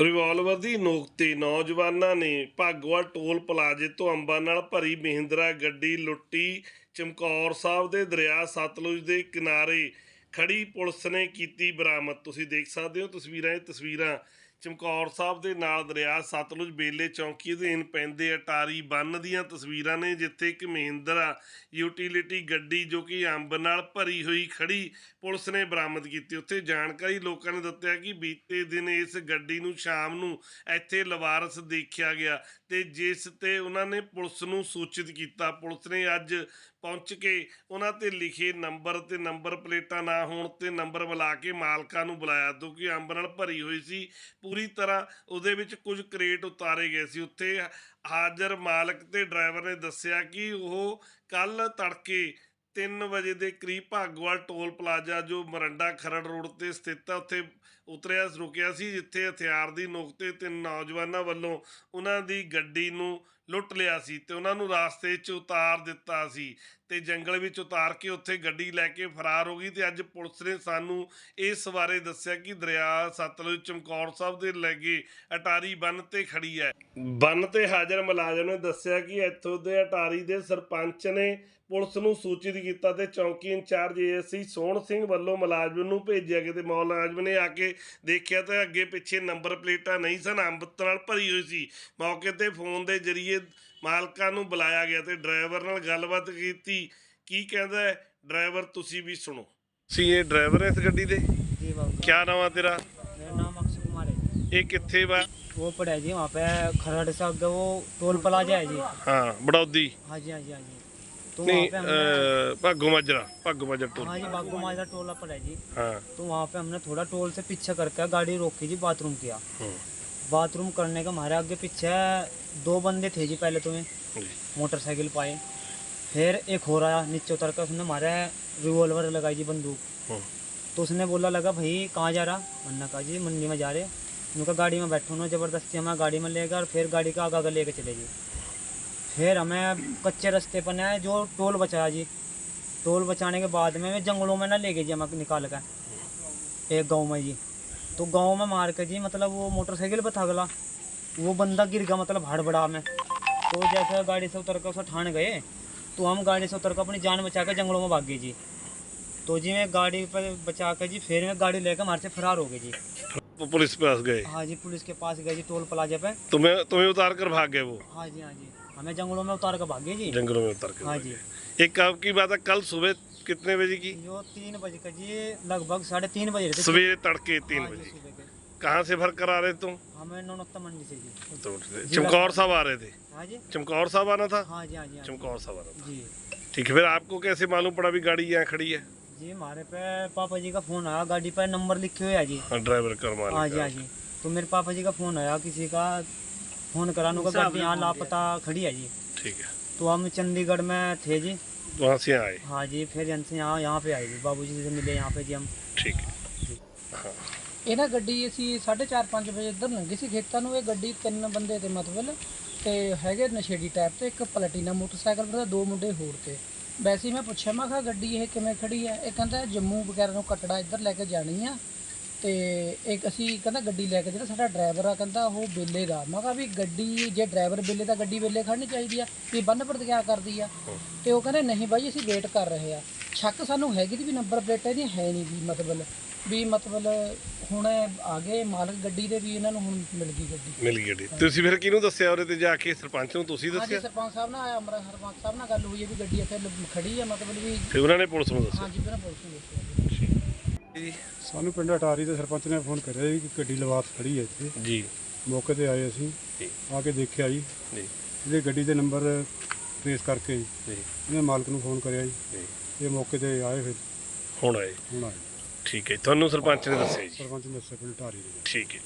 Revolver ਦੀ ਨੋਕ ਤੇ ਨੌਜਵਾਨਾਂ ਨੇ ਭਾਗਵਾ ਟੋਲ ਪਲਾਜ਼ੇ ਤੋਂ ਅੰਬਾਂ ਨਾਲ ਭਰੀ ਮਹਿੰਦਰਾ ਗੱਡੀ ਲੁੱਟੀ ਚਮਕੌਰ ਸਾਹਿਬ ਦੇ ਦਰਿਆ ਸਤਲੁਜ ਦੇ ਕਿਨਾਰੇ ਖੜੀ ਪੁਲਿਸ ਨੇ ਕੀਤੀ ਬਰਾਮਦ। ਤੁਸੀਂ ਦੇਖ ਸਕਦੇ ਹੋ ਤਸਵੀਰਾਂ, ਇਹ ਤਸਵੀਰਾਂ ਚਮਕੌਰ ਸਾਹਿਬ ਦੇ ਨਾਲ ਦਰਿਆ ਸਤਲੁਜ ਬੇਲੇ ਚੌਂਕੀ ਅਧੀਨ ਪੈਂਦੇ ਅਟਾਰੀ ਬੰਨ ਦੀਆਂ ਤਸਵੀਰਾਂ ਨੇ, ਜਿੱਥੇ ਇੱਕ ਮਹਿੰਦਰਾ ਯੂਟਿਲਿਟੀ ਗੱਡੀ ਜੋ ਕਿ ਅੰਬ ਨਾਲ ਭਰੀ ਹੋਈ ਖੜੀ ਪੁਲਿਸ ਨੇ ਬਰਾਮਦ ਕੀਤੀ। ਉੱਥੇ ਜਾਣਕਾਰੀ ਲੋਕਾਂ ਨੇ ਦਿੱਤਾ ਕਿ ਬੀਤੇ ਦਿਨ ਇਸ ਗੱਡੀ ਨੂੰ ਸ਼ਾਮ ਨੂੰ ਇੱਥੇ ਲਵਾਰਸ ਦੇਖਿਆ ਗਿਆ। ਤੇ ਜਿਸ ਤੇ ਉਹਨਾਂ ਨੇ ਪੁਲਿਸ ਨੂੰ ਸੂਚਿਤ ਕੀਤਾ। ਪੁਲਿਸ ਨੇ ਅੱਜ ਪਹੁੰਚ ਕੇ ਉਹਨਾਂ ਤੇ ਲਿਖੇ ਨੰਬਰ ਤੇ ਨੰਬਰ ਪਲੇਟਾਂ ਨਾ ਹੋਣ ਤੇ ਨੰਬਰ ਮਿਲਾ ਕੇ ਮਾਲਕਾਂ ਨੂੰ ਬੁਲਾਇਆ। ਕਿਉਂਕਿ ਅੰਬ ਨਾਲ ਭਰੀ ਹੋਈ ਸੀ। ਪੂਰੀ ਤਰ੍ਹਾਂ ਉਹਦੇ ਵਿੱਚ ਕੁਝ ਕ੍ਰੇਟ ਉਤਾਰੇ ਗਏ ਸੀ। ਉੱਥੇ ਹਾਜ਼ਰ ਮਾਲਕ ਤੇ ਡਰਾਈਵਰ ਨੇ ਦੱਸਿਆ ਕਿ ਉਹ ਕੱਲ ਤੜਕੇ 3 ਵਜੇ ਦੇ ਕਰੀਬ ਭਾਗਵਾਲ ਟੋਲ ਪਲਾਜ਼ਾ, ਜੋ ਮਰੰਡਾ ਖਰੜ ਰੋਡ ਤੇ ਸਥਿਤ ਹੈ ਉੱਥੇ ਉਤਰਿਆ, ਰੁਕਿਆ ਸੀ, ਜਿੱਥੇ ਹਥਿਆਰ ਦੀ ਨੋਕ ਤੇ ਤਿੰਨ ਨੌਜਵਾਨਾਂ ਵੱਲੋਂ ਉਹਨਾਂ ਦੀ ਗੱਡੀ ਨੂੰ ਲੁੱਟ ਲਿਆ ਸੀ ਤੇ ਉਹਨਾਂ ਨੂੰ ਰਾਸਤੇ 'ਚ ਉਤਾਰ ਦਿੱਤਾ ਸੀ ਤੇ ਜੰਗਲ ਵਿੱਚ ਉਤਾਰ ਕੇ ਉੱਥੇ ਗੱਡੀ ਲੈ ਕੇ ਫਰਾਰ ਹੋ ਗਈ ਤੇ ਅੱਜ ਪੁਲਿਸ ਨੇ ਸਾਨੂੰ ਇਸ ਬਾਰੇ ਦੱਸਿਆ ਕਿ ਦਰਿਆ ਸਤਲੁਜ ਚਮਕੌਰ ਸਾਹਿਬ ਦੇ ਲਾਗੇ ਅਟਾਰੀ ਬੰਨ ਤੇ ਖੜੀ ਹੈ। ਬੰਨ ਤੇ ਹਾਜ਼ਰ ਮੁਲਾਜ਼ਮ ਨੇ ਦੱਸਿਆ ਕਿ ਇੱਥੋਂ ਦੇ ਅਟਾਰੀ ਦੇ ਸਰਪੰਚ ਨੇ ਪੁਲਿਸ ਨੂੰ ਸੂਚਿਤ ਕੀਤਾ ਤੇ ਚੌਂਕੀ ਇੰਚਾਰਜ ਏਐਸਸੀ ਸੋਹਣ ਸਿੰਘ ਵੱਲੋਂ ਮੁਲਾਜ਼ਮ ਨੂੰ ਭੇਜਿਆ ਗਿਆ ਤੇ ਮੁਲਾਜ਼ਮ ਨੇ ਆ ਕੇ ਦੇਖਿਆ ਤਾਂ ਅੱਗੇ ਪਿੱਛੇ ਨੰਬਰ ਪਲੇਟਾਂ ਨਹੀਂ ਸਨ ਅੰਬਤ ਨਾਲ ਭਰੀ ਹੋਈ ਸੀ ਮੌਕੇ ਤੇ ਫੋਨ ਦੇ ਜ਼ਰੀਏ ਮਾਲਕਾਂ ਨੂੰ ਬੁਲਾਇਆ ਗਿਆ ਤੇ ਡਰਾਈਵਰ ਨਾਲ ਗੱਲਬਾਤ ਕੀਤੀ ਕੀ ਕਹਿੰਦਾ ਹੈ ਡਰਾਈਵਰ ਤੁਸੀਂ ਵੀ ਸੁਣੋ ਸੀ ਇਹ ਡਰਾਈਵਰ ਹੈ ਇਸ ਗੱਡੀ ਦੇ जी बाबू ਕੀ ਨਾਮ ਆ ਤੇਰਾ मेरा नाम अक्षय कुमार है ਇਹ ਕਿੱਥੇ ਵਾ वो पड़ा है जी वहाँ पे खरड़ से आगे वो टोल प्लाजा है जी ਹਾਂ ਬੜੌਦੀ हाँ जी हाँ जी हाँ जी हाँ तो हमने थोड़ा टोल से पीछे करके गाड़ी रोकी जी बाथरूम किया। बाथरूम करने का हमारे आगे पीछे दो बंदे थे जी पहले तो तुम्हें मोटरसाइकिल पाए। फिर एक हो रहा नीचे उतर कर उसने हमारे रिवॉल्वर लगाई जी बंदूक। तो उसने बोला लगा भाई कहाँ जा रहा? मन्ना कहा जी मंडी में जा रहे उनका गाड़ी में बैठो ना ज़बरदस्ती हमारा गाड़ी में लेगा और फिर गाड़ी का आगे आगे लेके चले जी। फिर हमें कच्चे रास्ते पर ने जो टोल बचाया जी टोल बचाने के बाद में वे जंगलों में ना ले गए जी हमें निकाल कर एक गाँव में जी। तो गाँव में मार के जी मतलब वो मोटरसाइकिल पर था अगला वो बंदा गिर गया मतलब हड़बड़ा में। तो जैसे गाड़ी से उतर कर उसे ठान गए तो हम गाड़ी से उतर कर अपनी जान बचा कर जंगलों में भाग गए जी। तो जी मैं गाड़ी पर बचा कर जी फिर मैं गाड़ी लेकर हमारे से फरार हो गए जी। पुलिस के पास गए? हाँ जी पुलिस के पास गए जी टोल प्लाजा पे। तुम्हें तुम्हें उतार कर भाग गए वो? हाँ जी हाँ जी। हमें जंगलों में उतार कर भाग जी। जंगलों में उतार कर हाँ जी। एक कब की बात है कल सुबह कितने बजे की? जो तीन बजे का जी लगभग साढ़े तीन बजे सवेरे तड़के तीन हाँ बजे। कहाँ से भर कर आ रहे तुम? हमें नौनकता मंडी से जी। तो चमकौर साहब आ रहे थे? हाँ जी। चमकौर साहब आना था? हाँ जी हाँ जी हाँ चमकौर साहब आना था। जी। ठीक है फिर आपको कैसे मालूम पड़ा भी गाड़ी यहाँ खड़ी है? जी हमारे पे पापा जी का फ़ोन आया गाड़ी पर नंबर लिखे हुए है जी। ड्राइवर कर हाँ जी हाँ जी। तो मेरे पापा जी का फ़ोन आया किसी का फोन करा नु का गाड़ी यहाँ लापता खड़ी है जी ठीक है तो हम चंडीगढ़ में थे जी वहाँ से आए हाँ जी फिर यहाँ से यहाँ यहाँ पे आए जी बाबू जी से मिले यहाँ पे जी हम ठीक है ਇਹ ਨਾ ਗੱਡੀ ਅਸੀਂ 4:30 5 ਵਜੇ ਇੱਧਰ ਲੰਘੀ ਸੀ ਖੇਤਾਂ ਨੂੰ ਇਹ ਗੱਡੀ ਤਿੰਨ ਬੰਦੇ ਤੇ ਮਤਲਬ ਤੇ ਹੈਗੇ ਨਸ਼ੇੜੀ ਟਾਈਪ ਤੇ ਇੱਕ ਪਲਟੀਨਾ ਮੋਟਰਸਾਈਕਲ ਤੇ ਦੋ ਮੁੰਡੇ ਹੋਰ ਤੇ ਵੈਸੇ ਹੀ ਮੈਂ ਪੁੱਛਿਆ ਮੈਂ ਕਿਹਾ ਗੱਡੀ ਇਹ ਕਿਵੇਂ ਖੜੀ ਹੈ ਇਹ ਕਹਿੰਦਾ ਜੰਮੂ ਵਗੈਰਾ ਨੂੰ ਕਟੜਾ ਇੱਧਰ ਲੈ ਕੇ ਜਾਣੀ ਆ ਤੇ ਇੱਕ ਅਸੀਂ ਕਹਿੰਦਾ ਗੱਡੀ ਲੈ ਕੇ ਜਿਹੜਾ ਸਾਡਾ ਡਰਾਈਵਰ ਆ ਕਹਿੰਦਾ ਉਹ ਬੇਲੇ ਦਾ। ਮੈਂ ਕਿਹਾ ਵੀ ਗੱਡੀ ਜੇ ਡਰਾਈਵਰ ਬੇਲੇ ਦਾ ਗੱਡੀ ਬੇਲੇ ਖੜਨੀ ਚਾਹੀਦੀ ਆ ਵੀ ਬੰਨ ਪਰ ਕਿਆ ਕਰਦੀ ਆ? ਤੇ ਉਹ ਕਹਿੰਦੇ ਨਹੀਂ ਬਾਈ ਅਸੀਂ ਵੇਟ ਕਰ ਰਹੇ ਆ। ਸ਼ੱਕ ਸਾਨੂੰ ਹੈਗੀ ਦੀ ਵੀ ਨੰਬਰ ਪਲੇਟ ਇਹਦੀ ਹੈ ਨਹੀਂ ਵੀ ਮਤਲਬ ਵੀ ਮਤਲਬ ਹੁਣ ਆ ਗਏ ਮਾਲਕ ਗੱਡੀ ਦੇ ਵੀ ਇਹਨਾਂ ਨੂੰ ਹੁਣ ਮਿਲ ਗਈ ਗੱਡੀ। ਮਿਲ ਗਈ ਗੱਡੀ। ਤੁਸੀਂ ਫਿਰ ਕਿਹਨੂੰ ਦੱਸਿਆ ਉਹਦੇ ਤੇ ਜਾ ਕੇ? ਸਰਪੰਚ ਨੂੰ ਤੁਸੀਂ ਹਾਂਜੀ ਦੱਸਿਆ ਸਰਪੰਚ ਸਾਹਿਬ ਨਾਲ ਆਇਆ ਅਮਰਾ ਸਰਪੰਚ ਸਾਹਿਬ ਨਾਲ ਗੱਲ ਹੋਈ ਹੈ ਵੀ ਗੱਡੀ ਇੱਥੇ ਲ- ਖੜੀ ਹੈ ਮਤਲਬ ਵੀ ਫਿਰ ਉਹਨਾਂ ਨੇ ਪੁਲਿਸ ਨੂੰ ਦੱਸਿਆ? ਹਾਂਜੀ ਬਿਨਾਂ ਪੁਲਿਸ ਨੂੰ ਦੱਸਿਆ। ਜੀ। ਸਾਨੂੰ ਪਿੰਡ ਅਟਾਰੀ ਦੇ ਸਰਪੰਚ ਨੇ ਫੋਨ ਕਰਿਆ ਜੀ ਕਿ ਗੱਡੀ ਲਵਾਸ ਖੜੀ ਹੈ ਇੱਥੇ। ਜੀ। ਮੌਕੇ ਤੇ ਆਏ ਅਸੀਂ। ਜੀ। ਆ ਕੇ ਦੇਖਿਆ ਜੀ। ਜੀ। ਇਹਦੇ ਗੱਡੀ ਦੇ ਨੰਬਰ ਟ੍ਰੇਸ ਕਰਕੇ ਜੀ। ਜੀ। ਇਹਨੇ ਮਾਲਕ ਨੂੰ ਫੋਨ ਕਰਿਆ ਜੀ। ਜੀ। ਇਹ ਮੌਕੇ ਤੇ ਆਏ ਫਿਰ। ਹੁਣ ਆਏ। ਹੁਣ ਆਏ। ਠੀਕ ਹੈ ਤੁਹਾਨੂੰ ਸਰਪੰਚ ਨੇ ਦੱਸਿਆ ਜੀ। ਸਰਪੰਚ ਨੇ ਦੱਸਿਆ ਪਿੰਡ ਅਟਾਰੀ ਦੇ। ਠੀਕ ਹੈ